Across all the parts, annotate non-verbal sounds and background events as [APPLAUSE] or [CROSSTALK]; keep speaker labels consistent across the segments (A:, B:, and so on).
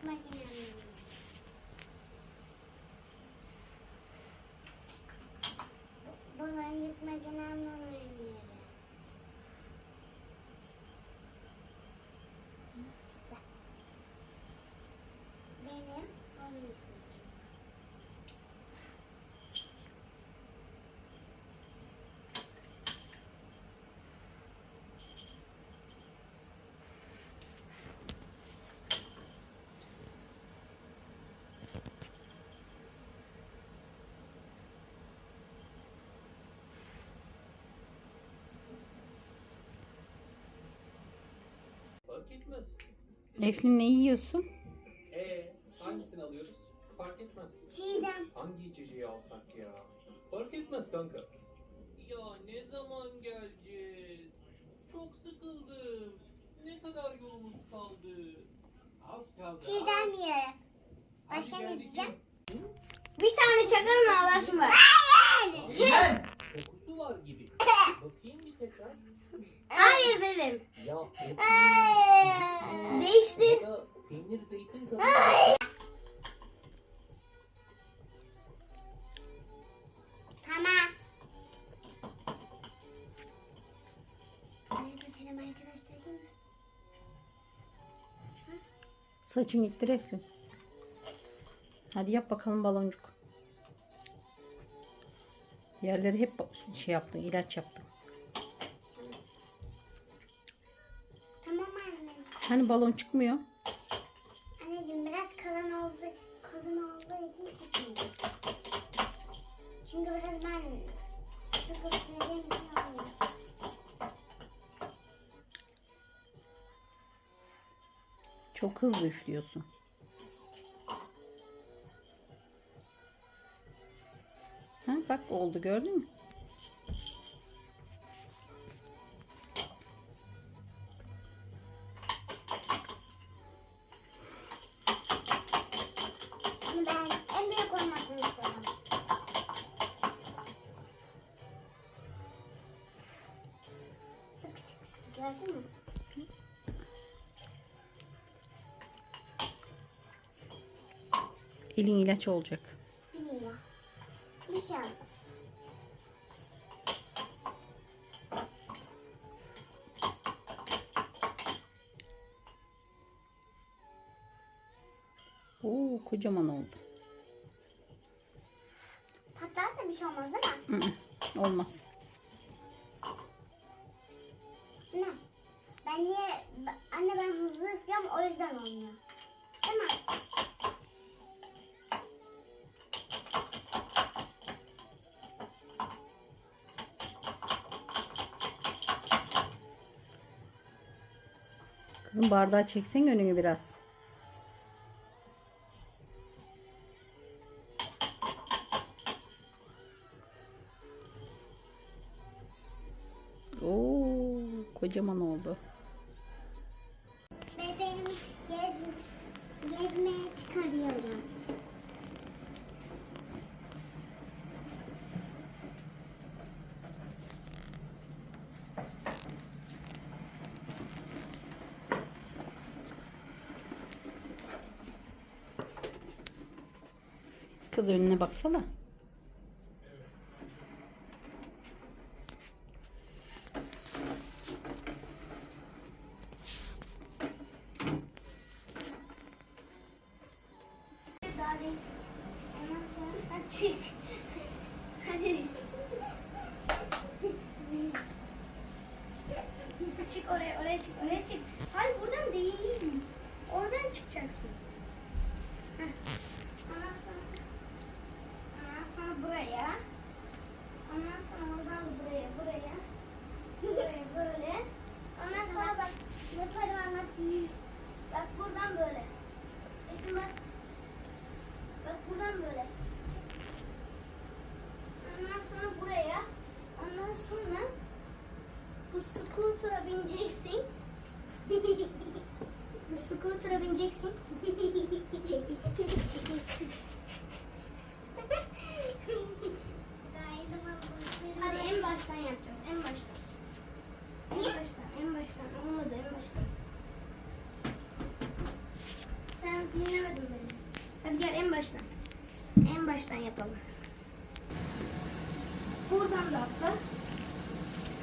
A: bulaşık makinemle. Bulaşık makinemle
B: Fark etmez.
C: Eflin ne yiyorsun?
B: Ee, hangisini alıyoruz? Fark etmez.
A: Çiğdem.
B: Hangi içeceği alsak ya? Fark etmez kanka. Ya ne zaman geleceğiz? Çok sıkıldım. Ne kadar yolumuz kaldı? Az kaldı.
A: Çiğdem.
B: Hadi
A: Başka ne diyeceğim?
D: Bir tane çakarım ağlasın var.
B: Eymen! Kokusu var gibi. [LAUGHS] Bakayım bir tekrar.
D: Hayır benim.
B: Ya et
D: Değişti.
B: ya peynir zeytin tadı.
A: Tamam. Merhaba selam arkadaşlarım.
C: Saçını ittir Eflin. Hadi yap bakalım baloncuk. Yerleri hep şey yaptın, ilaç yaptın. Hani balon çıkmıyor?
A: Anneciğim biraz kalın oldu, kalın olduğu için çıkmıyor. Çünkü biraz ben sıkı tutmayacağım için olmuyor.
C: Çok hızlı üflüyorsun. Ha, bak oldu gördün mü? Elin ilaç olacak.
A: Bilmiyorum. Bir şey olmaz.
C: Oo kocaman oldu.
A: Patlarsa bir şey olmaz değil mi?
C: Hı hı, Olmaz.
A: Ne? Ben niye... Anne ben hızlı üflüyorum o yüzden olmuyor. Değil mi?
C: Kızım bardağı çeksen önünü biraz. Oo, kocaman oldu. Kız önüne baksana.
A: Darling. Ondan sonra açık. Hadi.
D: Çık oraya, oraya çık, oraya çık. Hayır buradan değil. Oradan çıkacaksın. Heh. Ondan sonra, ondan sonra buraya. Ondan sonra oradan da buraya, buraya. Buraya böyle. Ondan sonra bak yaparım anlatayım. Bak buradan böyle. E Şimdi bak. Bak buradan böyle. Ondan sonra buraya. Ondan sonra bu scooter'a bineceksin. [LAUGHS] bu scooter'a bineceksin. [LAUGHS] [LAUGHS] Hadi en baştan yapacağız. En baştan. En baştan, en baştan. Olmadı en baştan. Sen dinlemedim beni. Hadi gel en baştan. En baştan yapalım. Buradan da atla.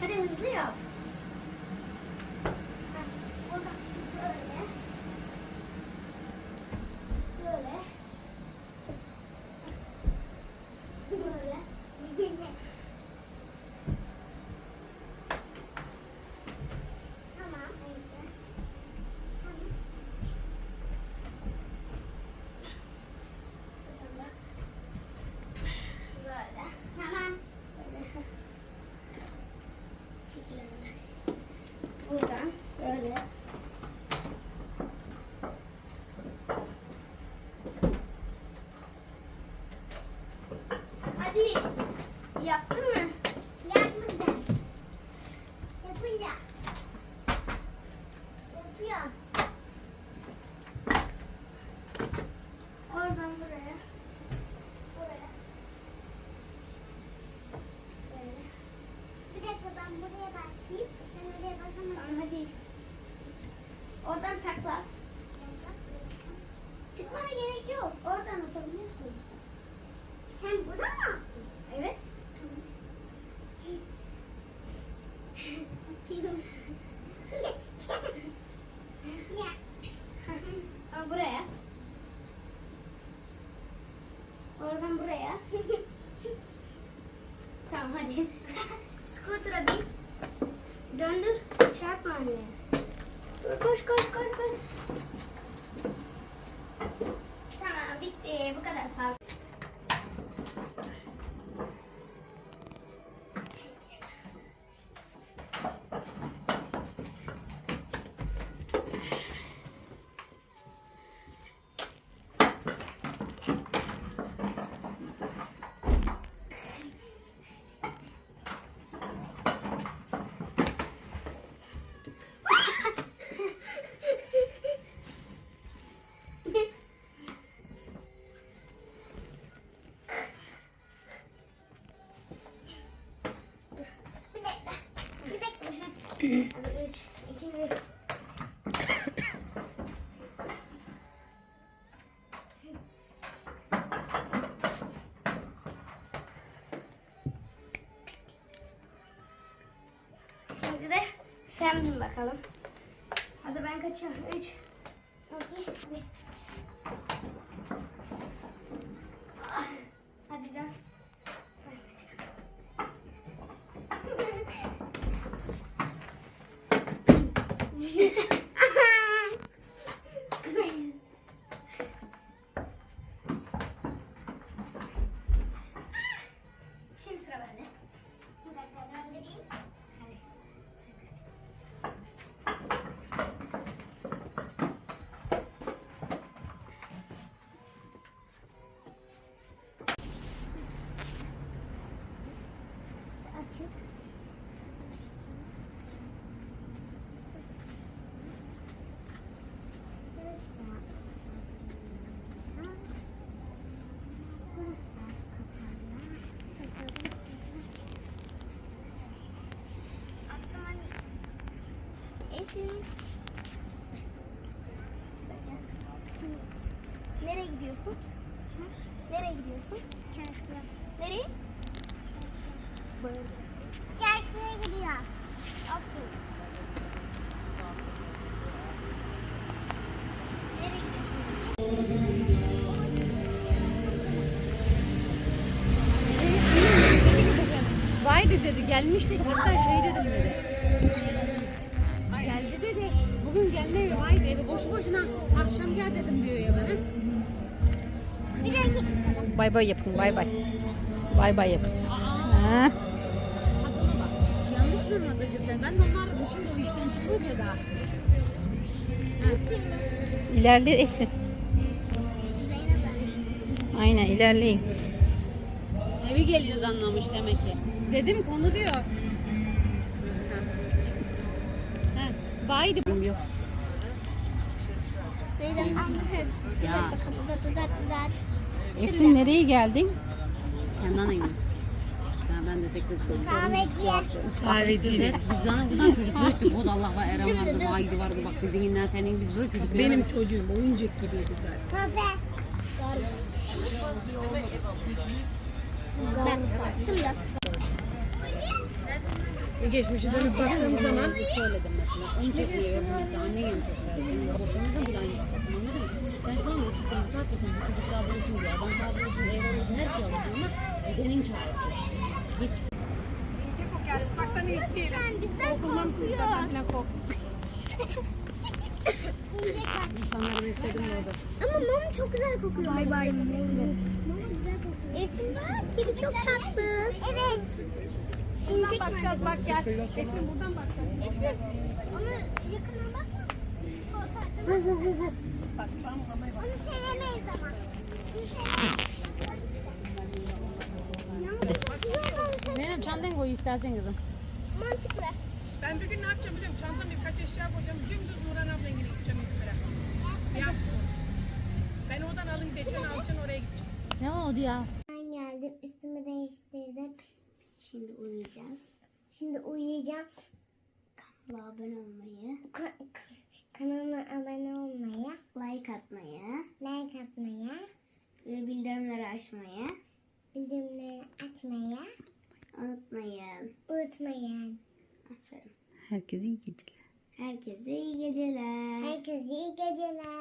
D: Hadi hızlı yap. Heh, Buradan böyle. Böyle. Böyle. Tamam. Neyse. Tamam. Buradan da Böyle. Tamam. Böyle. Çekilelim. Buradan böyle. Hadi. Yaptın mı?
A: Yapmadım. Yapınca. Yapıyor.
D: Oradan buraya. Buraya. Böyle.
A: Bir dakika ben buraya basayım. Sen oraya basamazsın.
D: Tamam hadi. Oradan takla at. Çıkmana gerek
A: sen
D: bin bakalım. Hadi ben kaçıyorum. Üç, iki, bir. Ah, Hadi dön. Ben [LAUGHS] Nereye gidiyorsun? Nereye gidiyorsun?
A: Çarşıya.
D: Nereye? Böyle.
A: Çarşıya gidiyor.
D: Aferin. Nereye gidiyorsun?
E: Vay dedi gelmiş hatta şey dedim dedi. Boşu boşuna akşam gel dedim diyor ya bana.
A: Şey.
E: Bay bay yapın bay bay. Bay bay yapın.
B: Aa,
E: Ha?
B: adına bak. Yanlış mı anladın sen? Ben de onu aradım. Şimdi o işten çıkıyor diye daha.
E: İlerle.
D: Zeynep ben.
E: Aynen ilerleyin.
B: Evi geliyoruz anlamış demek ki.
E: Dedim konu diyor. Ha. Bay de- Yok.
A: Anladım.
B: Ya.
E: Eflin nereye geldin?
B: Kendi anayım.
E: Ha, ben de tek tek
A: Kahveciye.
F: Kahveciyle.
E: Biz zaten buradan çocuk büyüttük. O da Allah var, Eren vardı, Vahidi vardı. Bak bizinden senin biz böyle çocuk
F: Benim çocuğum oyuncak gibiydi zaten.
A: Kafe. Şimdi.
F: Geçmişe dönüp baktığım zaman
E: Söyledim mesela. En çok iyi öğrenmesi anne yemiş. Boşanırken bile aynı şey. Anladın mı? Sen şu anda istesen bu tatil için bu çocuk daha. Adam alırsın, her şey alırsın ama gidenin çağırsın. Git.
F: uzaktan izleyelim. Okuldan sizden falan kork.
E: İnsanları istedim de orada.
A: Ama mama çok güzel kokuyor. Bay bay. Mama güzel kokuyor. Bak kedi çok tatlı. Evet. İnecek mi acaba?
F: Bak gel. Efendim buradan bak.
A: Efrin onu yakına bakma.
F: Bak şu an mamaya bak.
A: Onu sevemeyiz ama.
E: Zeynep çantayı koy istersen kızım.
A: Mantıklı.
F: Ben bugün ne yapacağım biliyor musun? Çantama birkaç eşya koyacağım. Dümdüz Nurhan ablayla gideceğim İzmir'e. Yapsın. Ben oradan alın gideceğim, [LAUGHS] alacaksın oraya gideceğim.
E: Ne oldu ya?
A: Ben geldim üstümü değiştirdim. Şimdi uyuyacağız. Şimdi uyuyacağım. Kanala abone olmayı. kanalıma abone olmayı. Like atmayı. Like atmayı. Ve bildirimleri açmayı. Bildirimleri açmayı. Unutmayın. Unutmayın. Aferin.
E: Herkese iyi geceler.
A: Herkese iyi geceler. Herkese iyi geceler.